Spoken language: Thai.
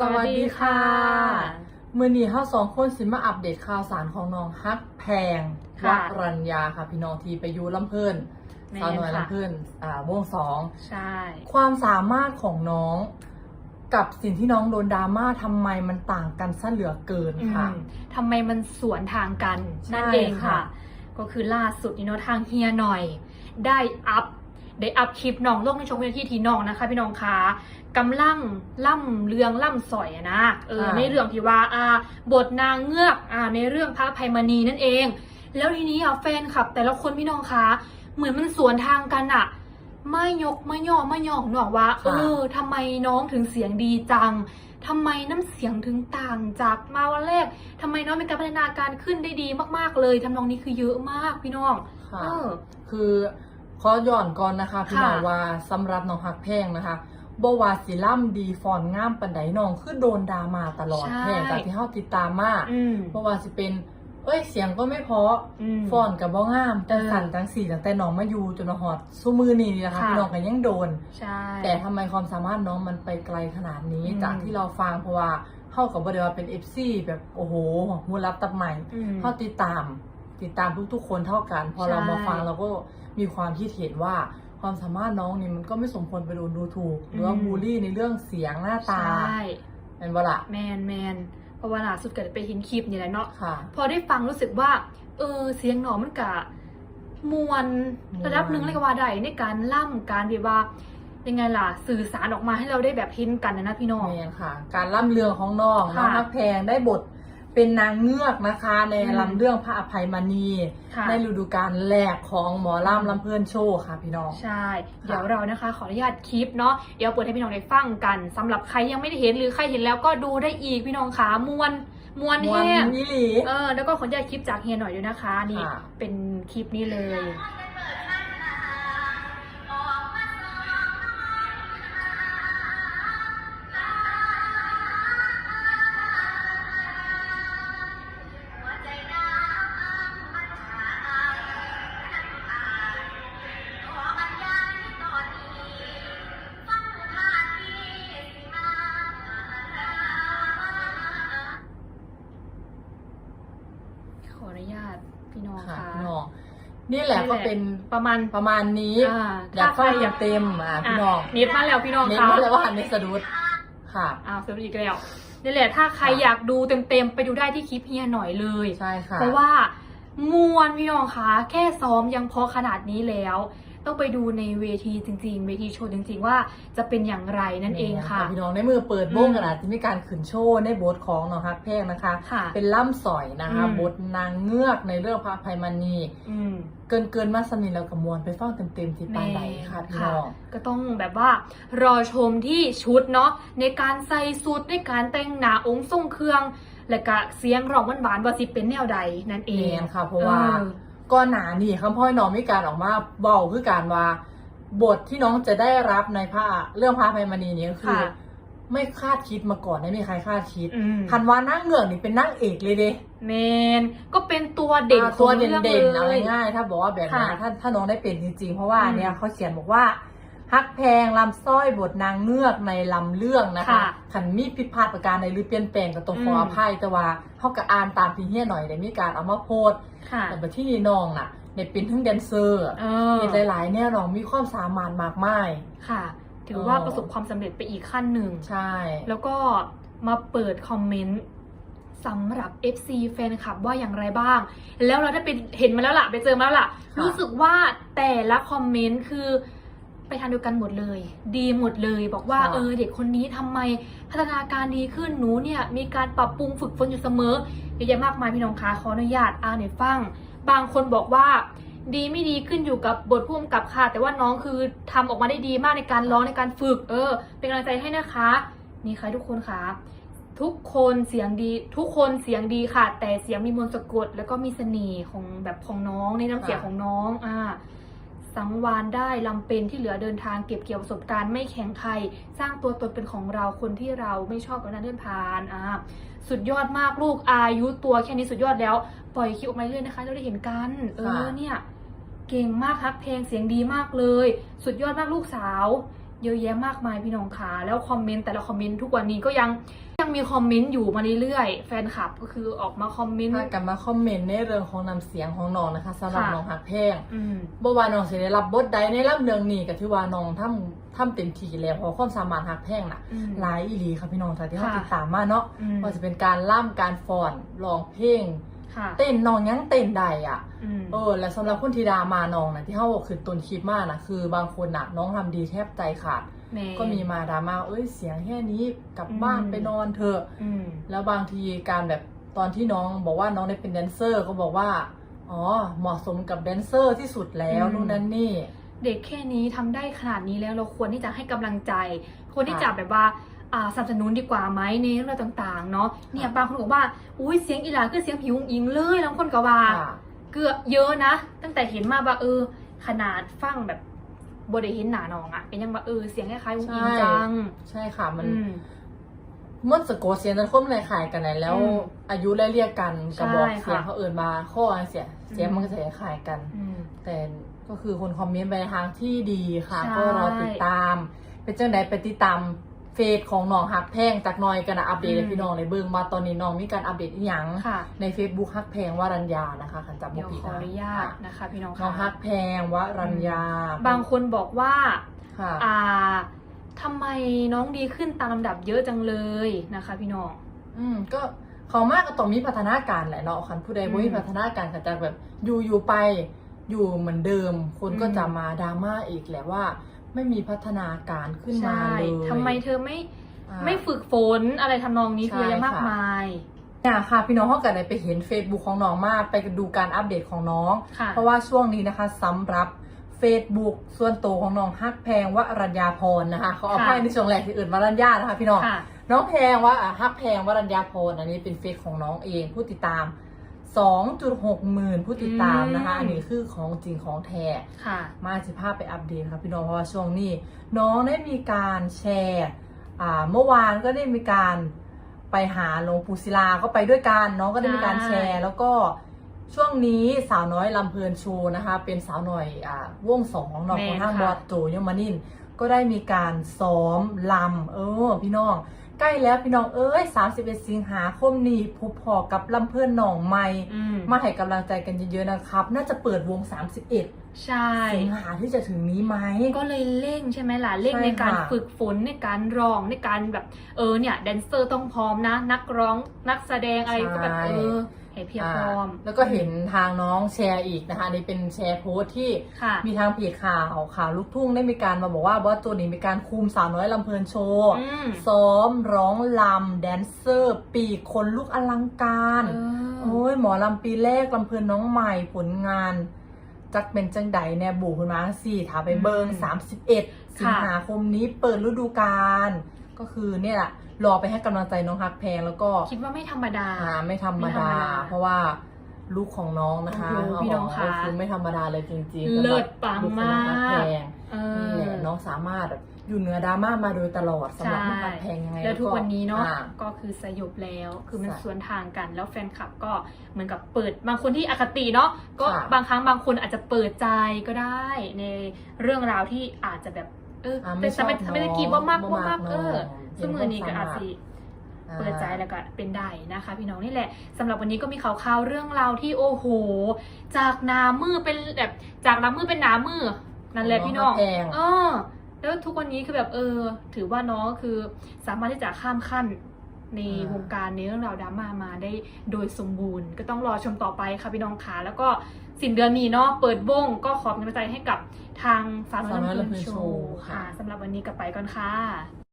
สวัสดีค่ะมือนี้เฮาสองคนสิมาอัปเดตข่าวสารของน้องฮักแพงวค่ะรัญญาค่ะ พี่น้องที่ไปอยูลำเพิ่นแม่นสาวน้อยค่ะลำเพิ่นอ่าวงสองใช่ ความสามารถของน้องกับสิ่งที่น้องโดนดราม่าทำไมมันต่างกันซะเหลือเกินค่ะอืมทำไมมันสวนทางกันใช่นั่นเองค่ะค่ะ ก็คือล่าสุดนี่เนาะทางเฮียหน่อย ได้อัพ ได้อัพคลิปน้องลงในช่วงวินาทีที่น้องนะคะ พี่น้องคะกำลังล่ำเรืองล่ำสอยอะนะเออในเรื่องที่ว่าอ่าบทนางเงือกอ่าในเรื่องพระอภัยมณีนั่นเอง แล้วทีนี้อะแฟนคลับ แต่ละคนพี่น้องคะเหมือนมันสวนทางกันอะไม่ยกไม่ย่อไม่ย่อหนอกว่าเออทำไมน้องถึงเสียงดีจังทำไมน้ำเสียงถึงต่างจากมาวันแรกทำไมน้องมีการพัฒนาการขึ้นได้ดีมาก ๆเลยทำนองนี้คือเยอะมากพี่น้องค่ะเออคือ ขอย้อนก่อนนะคะ พี่น้องค่ะว่าสำหรับน้องฮักแพงนะคะบ่ว่าสิล่ำดีฟอนงามปันไดน้องคือโดนดราม่าตลอดใช่แพงจากที่เฮาติดตามมาอืมเพราะว่าสิเป็น เอ้ยเสียงก็ไม่เพราะอืมฟอนกับบ่งามจังเออสั่นจังสี่ตั้งแต่น้องมาอยู่จนหอดสู้มือนี่นะคะค่ะพี่น้องกันยังโดนใช่แต่ทำไมความสามารถน้องมันไปไกลขนาดนี้อืมจากที่เราฟังเพราะว่าเข้ากับบ่ได้ว่าเป็น FC แบบโอ้โหมูรับตับใหม่อืมเขาติดตาม ติดตามทุกๆคนเท่ากัน พอเราใช่มาฟังเราก็ มีความคิดเห็นว่าความสามารถน้องนี่มันก็ไม่สมควรไปโดนดูถูก หรือว่าอืมบูลลี่ในเรื่องเสียงหน้าตาใช่เป็นว่าละแมนแมนเพราะว่าล่าสุดเกิดไปเห็นคลิปนี่แหละเนาะค่ะพอได้ฟังรู้สึกว่า เออเสียงหนอมันกะมวลม่วนระดับหนึ่งเลยก็ว่าได้ในการล่ำการแบบว่ายังไงล่ะสื่อสารออกมาให้เราได้แบบเห็นกันนะนะพี่น้องแมนค่ะ การล่ำเรื่องของน้องค่ะน้องนักแพงได้บท เป็นนางเงือกนะคะ ในอืมลำเรื่องพระอภัยมณี ค่ะ ในฤดูกาลแรกของหมอล่ำลำเพลินโชว์ค่ะพี่น้อง ใช่ เดี๋ยวเรานะคะ ขออนุญาตคลิปเนาะ เดี๋ยวเปิดให้พี่น้องได้ฟังกันสำหรับใครยังไม่ได้เห็นหรือใครเห็นแล้วก็ดูได้อีกพี่น้องขามวนมวนมวนแห้งยี่หลี เออแล้วก็ขออนุญาตคลิปจากเฮียหน่อยด้วยนะคะ นี่ค่ะ เป็นคลิปนี้เลย พี่น้องค่ะค่ะพี่น้องนี่แหละก็เป็นประมาณประมาณนี้อ่าอยากฟังถ้าใครอยากเต็มๆอะพี่อะน้องนิดมาแล้วพี่น้องเน้นค่ะมาเลยว่าหันในสะดุดค่ะอ้าวเสร็จอีกแล้วนี่แหละถ้าใครค่ะอยากดูเต็มๆไปดูได้ที่คลิปเฮียหน่อยเลยใช่ค่ะเพราะว่ามวนพี่น้องคะแค่ซ้อมยังพอขนาดนี้แล้ว ต้องไปดูในเวทีจริง ๆ เวทีโชว์จริง ๆ ว่าจะเป็นอย่างไรนั่นเองค่ะ พี่น้องในมือเปิดโบ้งขนาดที่มีการขืนโชว์ในบทของน้องฮักแพงนะคะ ค่ะเป็นล่ำสอยนะคะอืม บทนางเงือกในเรื่องพระอภัยมณีอืม เกินเกินมาสนิทแล้วกับมวลไปฟังเต็มๆที่ปลายใดค่ะพี่น้อง ก็ต้องแบบว่ารอชมที่ชุดเนาะในการใส่สุดในการแต่งหนาองค์ทรงเครื่อง และก็เสียงร้องหวานๆว่าสิเป็นแนวใดนั่นเอเองงค่ะเพราะว่าออ ก่อนหนานี่คำพ่อยน้องมีการออกมาเบาคือการว่า บทที่น้องจะได้รับในพระเรื่องพระอภัยมณีนี้ก็คือ ค่ะ ไม่คาดคิดมาก่อนไม่มีใครคาดคิดอืมพันวานั่งเหงือกนี่เป็นนั่งเอกเลยเด้เมนก็เป็นตัวเด่นอ่าขตัอวงเรื่องเด่นๆเอาเลย ง่ายๆถ้าบอกว่าแบบนี้ค่ะถ้าถ้าน้องได้เป็นจริงๆ เพราะว่าอืม เนี่ยเขาเขียนบอกว่า ฮักแพงลำสร้อยบทนางเงือกในลำเรื่องนะคะค่ะขันมีผิดพลาดประการใดหรือเปลี่ยนแปลงก็ต้องขอมอภัยแต่ว่าเขาก็อ่านตามที่เฮียหน่อยได้มีการเอามาโพสต์ค่ะแต่แบบที่นี่น้องน่ะเนี่ยเป็นทั้งแดนเซอร์เออเห็นหลายๆเนี่ยน้องมีความสามารถมากมาย ค่ะ ถือว่าเออประสบความสำเร็จไปอีกขั้นหนึ่ง ใช่ แล้วก็มาเปิดคอมเมนต์สำหรับ FC แฟนคลับว่าอย่างไรบ้าง แล้วเราได้ไปเห็นมาแล้วล่ะ ไปเจอมาแล้วล่ะรู้สึกว่าแต่ละคอมเมนต์คือ ไปทางเดียวกันหมดเลย ดีหมดเลย บอกว่าเออเด็กคนนี้ทำไมพัฒนาการดีขึ้นหนูเนี่ยมีการปรับปรุงฝึกฝนอยู่เสมอเยอะแยะมากมายพี่น้องคะขออนุญาตอ่านให้ฟัง บางคนบอกว่าดีไม่ดีขึ้นอยู่กับบทพุ่มกับค่ะ แต่ว่าน้องคือทำออกมาได้ดีมากในการร้องในการฝึก เออ เป็นกำลังใจให้นะคะนี่ค่ะทุกคนค่ะทุกคนเสียงดีทุกคนเสียงดีค่ะ แต่เสียงมีมนต์สะกด แล้วก็มีเสน่ห์ของแบบของน้องในน้ำเสียงของน้องอ่า สังวานได้ลำเป็นที่เหลือเดินทางเก็บเกี่ยวประสบการณ์ไม่แข็งใคร สร้างตัวตนเป็นของเราคนที่เราไม่ชอบกับนั้นเดินผ่านอ่าสุดยอดมากลูกอายุตัวแค่นี้สุดยอดแล้ว ปล่อยคลิปออกมาเรื่อยๆนะคะเราได้เห็นกัน เออเนี่ย เก่งมากครับเพลงเสียงดีมากเลย สุดยอดมากลูกสาว เยอะแยะมากมายพี่น้องขาแล้วคอมเมนต์แต่ละคอมเมนต์ทุกวันนี้ก็ยัง ยังมีคอมเมนต์อยู่มาเรื่อยๆแฟนคลับก็คือออกมาคอมเมนต์ ถ้ากลับมาคอมเมนต์ในเรื่องของนำเสียงของน้องนะคะสำหรับค่ะ น้องหักแพงอืม บ่ว่าน้องสิได้รับบทใดในลำเรื่องนี้ก็ถือว่าน้องทำทำเต็มที่แล้วเพราะความสามารถหักแพงน่ะ อืม หลายอีหลีค่ะพี่น้องจากที่เขาค่ะ ติดตามมาเนาะอืมว่าจะเป็นการล่ำการฟ้อนร้องเพลง ค่ะเต้นน้องยังเต้นได้อะ อืม เออและสำหรับคนที่ดามาน้องนะที่เขาบอกคือต้นคลิปมากนะคือบางคนน่ะน้องทำดีแทบใจขาด แม่ก็มีมาดราม่าเอ้ยเสียงแค่นี้กลับอืมบ้านไปนอนเถอะอืม แล้วบางทีการแบบตอนที่น้องบอกว่าน้องได้เป็นแดนเซอร์ก็บอกว่าอ๋อเหมาะสมกับแดนเซอร์ที่สุดแล้วอืม นู่นนั่นนี่ เด็กแค่นี้ทำได้ขนาดนี้แล้วเราควรที่จะให้กำลังใจ ควรที่ค่ะจะแบบว่าอ่าสนับสนุนดีกว่าไหมในเรื่องต่างๆ เนาะเนี่ยค่ะ บางคนบอกว่าอุ้ยเสียงอีหลาคือเสียงผิวอิงเลยแล้วคนก็ว่า ค่ะ เกือบเยอะนะ ตั้งแต่เห็นมาว่าเออ ขนาดฟังแบบ บไดเห็นหนาน้องอะเป็นยังว่าเออเสียงคล้ายๆอุ้งอิงใช่จัง ใช่ค่ะมันอืมเมื่อสะโกดเสียงนั้นคนเลยขายกันไหนแล้วอืมอายุไล่เรียกกันกระบอกใช่ค่ะเสียงเขาเอื่นมาข้อเสียเสียงอืมมันก็จะขายกันอืมแต่ก็คือคนคอมเมนต์ไปในทางที่ดีค่ะใช่ก็รอติดตาม เป็นจังไดไปติดตาม เฟซของน้องฮักแพงจากหน้อยกันนะอัปเดตให้พี่น้องในเบิ่งมาตอนนี้น้องมีการอัปเดตอีหยังค่ะ ใน Facebook ฮักแพงวรัญญานะคะขันจับบุเดี๋ยวปีขออนุญาตนะคะพี่น้องน้องฮัค่ะกแพงวรัญญาบางคนบอกว่า ค่ะอ่าทำไมน้องดีขึ้นตามลำดับเยอะจังเลยนะคะพี่น้อง อืมก็เขามากก็ต้องมีพัฒนาการแหละเนาะคันผู้ใดบ่มีอืมพัฒนาการก็จะแบบอยู่อยู่ไปอยู่เหมือนเดิม คนก็อืม จะมาดราม่าอีกแหละว่า ไม่มีพัฒนาการขึ้นมาใช่เลยทำไมเธอไม่อ่า ไม่ฝึกฝนอะไรทำนองนี้ใช่คือเยอะมากค่ะ มายเนี่ยค่ะพี่น้องเขาก็ได้ไปเห็น Facebook ของน้องมาก ไปดูการอัปเดตของน้อง ค่ะ เพราะว่าช่วงนี้นะคะสำหรับ Facebook ส่วนตัวของน้องฮักแพงวรัญญาพรนะคะเขาเอาค่ะ ไพ่ในช่วงแรกที่อื่นวรัญญานะคะพี่น้อง ค่ะ น้องแพงว่าอะฮักแพงวรัญญาพรอันนี้เป็นเฟซของน้องเองผู้ติดตาม 2.6 หมื่นผู้ติดตามนะคะอืมอันนี้คือของจริงของแท้ค่ะมาสิภาพไปอัปเดตครับพี่น้องเพราะว่าช่วงนี้ น้องได้มีการแชร์อ่าเมื่อวานก็ได้มีการไปหาหลวงปู่ศิลาก็ไปด้วยกันน้องก็ได้มีการแชร์ แล้วก็ช่วงนี้สาวน้อยลำเพลินโชูนะคะ เป็นสาวหน่อยอ่าวงสองของน้องแม่ของทางค่ะบอสโจยมานินก็ได้มีการซ้อมลำเออพี่น้อง ใกล้แล้วพี่น้องเอ้ย31 สิงหาคมนี้พบพอกับลำเพื่อนหนองใหม่ อืมมาให้กำลังใจกันเยอะๆนะครับ น่าจะเปิดวง 31 ใช่ สิงหาที่จะถึงนี้ไหม ก็เลยเร่งใช่ไหมล่ะเร่งใช่ในการค่ะฝึกฝนในการร้องในการแบบเออเนี่ยแดนเซอร์ต้องพร้อมนะ นักร้องนักแสดงอะไรก็แบบเออ ให้เพียบพร้อมาแล้วก็เห็นทางน้องแชร์อีกนะคะอันนี่เป็นแชร์โพสต์ที่ค่ะมีทางเพจข่าวข่าวลูกทุ่งได้มีการมาบอกว่าบอสโจนี่มีการคุมสาวน้อยลำเพลินโชว์อืมซ้อมร้องลำแดนเซอร์ ปีกคนลุกอลังการเออโอ้ยหมอลำปีแรกลำเพลินน้องใหม่ผลงานจักเป็นจังใดแน่บูขึ้นมาสี่ถาไปเบิงอืมสามสิบเอ็ดสิงค่ะหาคมนี้เปิดฤดูกาลก็คือเนี่ยแหละ รอไปให้กำลังใจน้องฮักแพงแล้วก็คิดว่าไม่ธรรมดาอ่าไม่ธรรมไม่ธรรดามดา เพราะว่าลูกของน้องนะคะโอ้โหพี่น้องคะก็คือไม่ธรรมดาเลยจริงๆเลิศสำหรับปังลูกของน้องฮักแพงเอนี่อแหละน้องสามารถแบบอยู่เหนือดราม่ามาโดยตลอดสำหรับน้องฮักแพงยังไงแล้วทุกวันนี้เนาะอ่ก็คือสยบแล้ว คือมันใช่สวนทางกัน แล้วแฟนคลับก็เหมือนกับเปิดบางคนที่อคติเนาะก็ค่ะบางครั้งบางคนอาจจะเปิดใจก็ได้ ในเรื่องราวที่อาจจะแบบ เอออ่าแต่ทำไมชอบทำไมตะกี้ว่ามากน้องว่ามากน้องเออเห็นซึ่งมือนี้คก็วามอาจสามารถสิอ่าเปิดใจแล้วก็เป็นได้นะคะ พี่น้องนี่แหละสำหรับวันนี้ก็มีข่าวข่าวๆเรื่องราวที่โอ้โห จากหนามือเป็นแบบจากหนามือเป็นหนามือนั่นแหละพี่น้องน้องฮักแพงเออแล้วทุกวันนี้คือแบบเออ ถือว่าน้องคือสามารถที่จะข้ามขั้น ในวงการในเรื่องราวดราม่ามาได้โดยสมบูรณ์ ก็ต้องรอชมต่อไปค่ะพี่น้องขาแล้วก็สิ้นเดือนนี้เนาะเปิดวงก็ขอเป็นกำลังใจให้กับทางสาวน้อยสาวน้อยลำลำเพลนโชว์ค่ะค่ะสำหรับวันนี้ก็ไปก่อนค่ะ